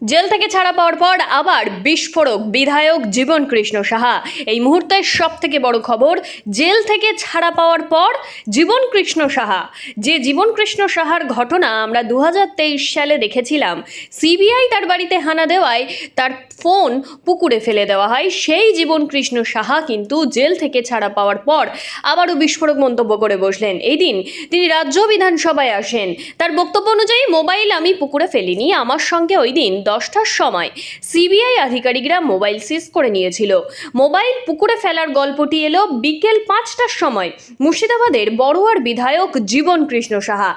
Jail থেকে ছাড়া পাওয়ার পর আবার বিস্ফোরক বিধায়ক জীবন কৃষ্ণ সাহা। এই মুহূর্তের সব থেকে বড় খবর, জেল থেকে ছাড়া পাওয়ার পর জীবন কৃষ্ণ সাহা। যে জীবন কৃষ্ণ সাহার ঘটনা আমরা দু হাজার তেইশ সালে দেখেছিলাম, সিবিআই তার বাড়িতে হানা দেওয়ায় তার ফোন পুকুরে ফেলে দেওয়া হয়। সেই জীবন কৃষ্ণ সাহা কিন্তু জেল থেকে ছাড়া পাওয়ার পর আবারও বিস্ফোরক মন্তব্য করে বসলেন। এই দিন তিনি রাজ্য বিধানসভায় আসেন। তার বক্তব্য অনুযায়ী, মোবাইল আমি পুকুরে ফেলিনি, আমার সঙ্গে ওই দিন দশটার সময় সিবিআই আধিকারিকরা মোবাইল সিজ করে নিয়েছিল। মোবাইল পুকুরে ফেলার গল্পটি এলো বিকেল পাঁচটার সময়। মুর্শিদাবাদের বড়ুয়ার বিধায়ক জীবন কৃষ্ণ সাহা।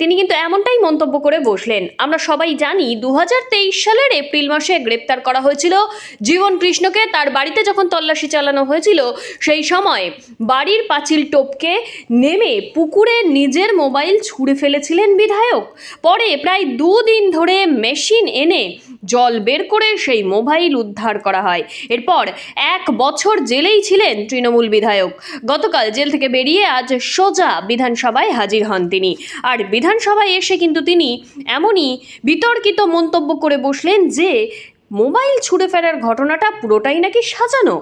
তিনি কিন্তু এমনটাই মন্তব্য করে বসলেন, আমরা সবাই জানি দু হাজার তেইশ সালের এপ্রিল মাসে গ্রেপ্তার করা হয়েছিল জীবন কৃষ্ণকে, তার বাড়িতে যখন তল্লাশি চালানো হয়েছিল, সেই সময় বাড়ির পাঁচিল টপকে নেমে পুকুরে নিজের মোবাইল ছুঁড়ে ফেলেছিলেন বিধায়ক। পরে প্রায় দুদিন ধরে মেশিন এনে জল বের করে সেই মোবাইল উদ্ধার করা হয়। এরপর এক বছর জেলেই ছিলেন তৃণমূল বিধায়ক। গতকাল জেল থেকে বেরিয়ে আজ সোজা বিধানসভায় হাজির হন তিনি। আর বিধানসভায় এসে কিন্তু তিনি এমনই বিতর্কিত মন্তব্য করে বসলেন যে, মোবাইল ছুঁড়ে ফেরার ঘটনাটা পুরোটাই নাকি সাজানো।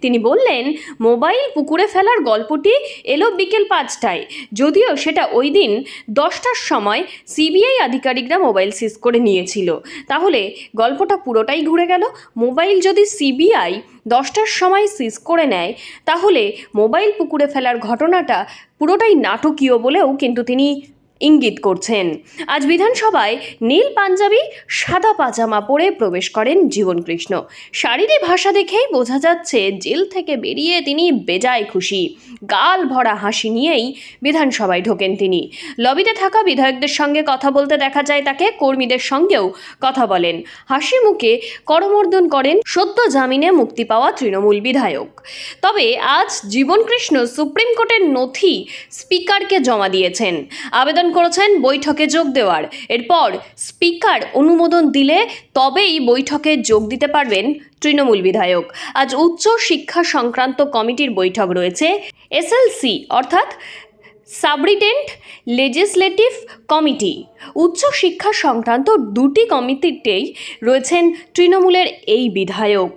তিনি বললেন, মোবাইল পুকুরে ফেলার গল্পটি এলো বিকেল পাঁচটায়। যদিও সেটা ওই দিন দশটার সময় সিবিআই আধিকারিকরা মোবাইল সিজ করে নিয়েছিল। তাহলে গল্পটা পুরোটাই ঘুরে গেল। মোবাইল যদি সিবিআই দশটার সময় সিজ করে নেয়, তাহলে মোবাইল পুকুরে ফেলার ঘটনাটা পুরোটাই নাটকীয় বলেও কিন্তু তিনি ইঙ্গিত করছেন। আজ বিধানসভায় নীল পাঞ্জাবি, সাদা পাজামা পরে প্রবেশ করেন জীবনকৃষ্ণ। শারীরিক ভাষা দেখেই বোঝা যাচ্ছে জেল থেকে বেরিয়ে তিনি বেজায় খুশি। গাল ভরা হাসি নিয়েই বিধানসভায় ঢোকেন তিনি। লবিতে থাকা বিধায়কদের সঙ্গে কথা বলতে দেখা যায় তাকে, কর্মীদের সঙ্গেও কথা বলেন। হাসি মুখে করমর্দন করেন সদ্য জামিনে মুক্তি পাওয়া তৃণমূল বিধায়ক। তবে আজ জীবনকৃষ্ণ সুপ্রিম কোর্টের নথি স্পিকারকে জমা দিয়েছেন। আবেদন করেছেন বৈঠকে যোগ দেওয়ার। এরপর স্পিকার অনুমোদন দিলে তবেই বৈঠকে যোগ দিতে পারবেন তৃণমূল বিধায়ক। আজ উচ্চ শিক্ষা সংক্রান্ত কমিটির বৈঠক রয়েছে। এসএলসি অর্থাৎ সাবরিটেন্ট লেজিসলেটিভ কমিটি। উচ্চ শিক্ষা সংক্রান্ত দুটি কমিটিতেই রয়েছেন তৃণমূলের এই বিধায়ক।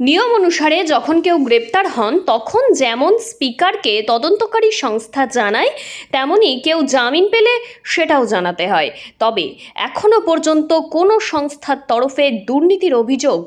নিয়ম অনুসারে যখন কেউ গ্রেপ্তার হন, তখন যেমন স্পিকারকে তদন্তকারী সংস্থা জানায়, তেমনি কেউ জামিন পেলে সেটাও জানাতে হয়। তবে এখনও পর্যন্ত কোনো সংস্থার তরফে দুর্নীতির অভিযোগ,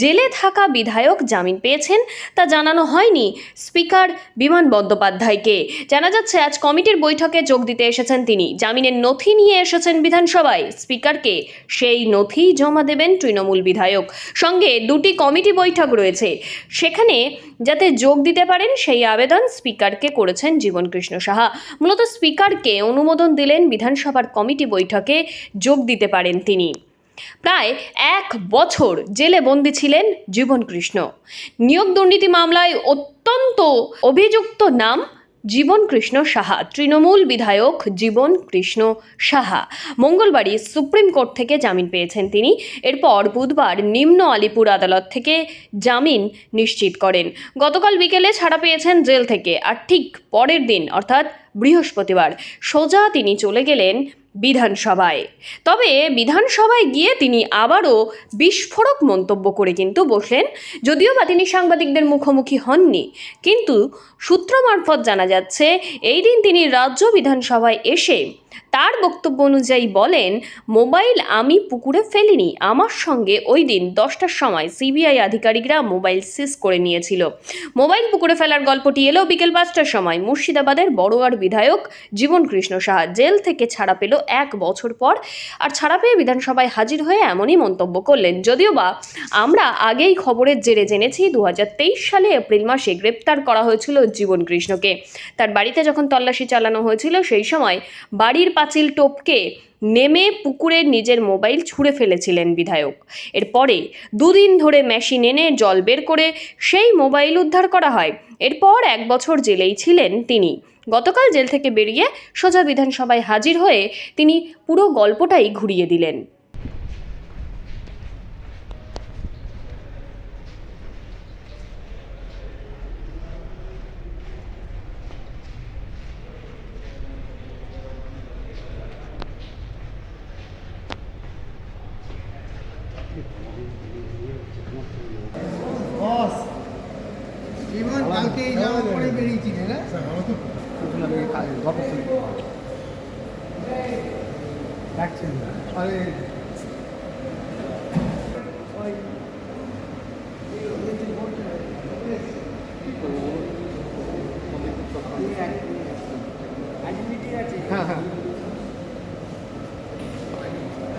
জেলে থাকা বিধায়ক জামিন পেয়েছেন তা জানানো হয়নি স্পিকার বিমান বন্দ্যোপাধ্যায়কে। জানা যাচ্ছে, আজ কমিটির বৈঠকে যোগ দিতে এসেছেন তিনি। জামিনের নথি নিয়ে এসেছেন বিধানসভায়। স্পিকারকে সেই নথি জমা দেবেন তৃণমূল বিধায়ক। সঙ্গে দুটি কমিটি বৈঠক রয়েছে। সেখানে যাতে যোগ দিতে পারেন সেই আবেদন স্পিকারকে করেছেন জীবনকৃষ্ণ সাহা। মূলত স্পিকারকে অনুমোদন দিলেন বিধানসভার কমিটি বৈঠকে যোগ দিতে পারেন তিনি। প্রায় এক বছর জেলে বন্দী ছিলেন জীবনকৃষ্ণ। নিয়োগ দুর্নীতি মামলায় অত্যন্ত অভিযুক্ত নাম জীবন কৃষ্ণ সাহা, তৃণমূল বিধায়ক জীবন কৃষ্ণ সাহা। মঙ্গলবারই সুপ্রিম কোর্ট থেকে জামিন পেয়েছেন তিনি। এরপর বুধবার নিম্ন আলিপুর আদালত থেকে জামিন নিশ্চিত করেন। গতকাল বিকেলে ছাড়া পেয়েছেন জেল থেকে, আর ঠিক পরের দিন, অর্থাৎ বৃহস্পতিবার, সোজা তিনি চলে গেলেন বিধানসভায়। তবে বিধানসভায় গিয়ে তিনি আবারও বিস্ফোরক মন্তব্য করে কিন্তু বসলেন। যদিও বা তিনি সাংবাদিকদের মুখোমুখি হননি, কিন্তু সূত্র মারফত জানা যাচ্ছে, এই দিন তিনি রাজ্য বিধানসভায় এসে তার বক্তব্য অনুযায়ী বলেন, মোবাইল আমি পুকুরে ফেলিনি, আমার সঙ্গে ওই দিন দশটার সময় সিবিআই আধিকারিকরা মোবাইল সিজ করে নিয়েছিল। মোবাইল পুকুরে ফেলার গল্পটি এলো বিকেল পাঁচটার সময়। মুর্শিদাবাদের বড়োয়ার বিধায়ক জীবন কৃষ্ণ সাহা জেল থেকে ছাড়া পেল এক বছর পর আর ছাড়া পেয়ে বিধানসভায় হাজির হয়ে এমনই মন্তব্য করলেন। যদিও বা আমরা আগেই খবরের জেরে জেনেছি দু হাজার তেইশ সালে এপ্রিল মাসে গ্রেপ্তার করা হয়েছিল জীবন কৃষ্ণকে তার বাড়িতে যখন তল্লাশি চালানো হয়েছিল সেই সময় বাড়ির পাঁচিল টপকে নেমে পুকুরে নিজের মোবাইল ছুঁড়ে ফেলেছিলেন বিধায়ক। এরপরে দুদিন ধরে মেশিন এনে জল বের করে সেই মোবাইল উদ্ধার করা হয়। এরপর এক বছর জেলেই ছিলেন তিনি। গতকাল জেল থেকে বেরিয়ে সোজা বিধানসভায় হাজির হয়ে তিনি পুরো গল্পটাই ঘুরিয়ে দিলেন বস জীবন কালকে এই জামা পরে বেরিয়েছিলি না? আমি কাজ- গল্প শুনি আরে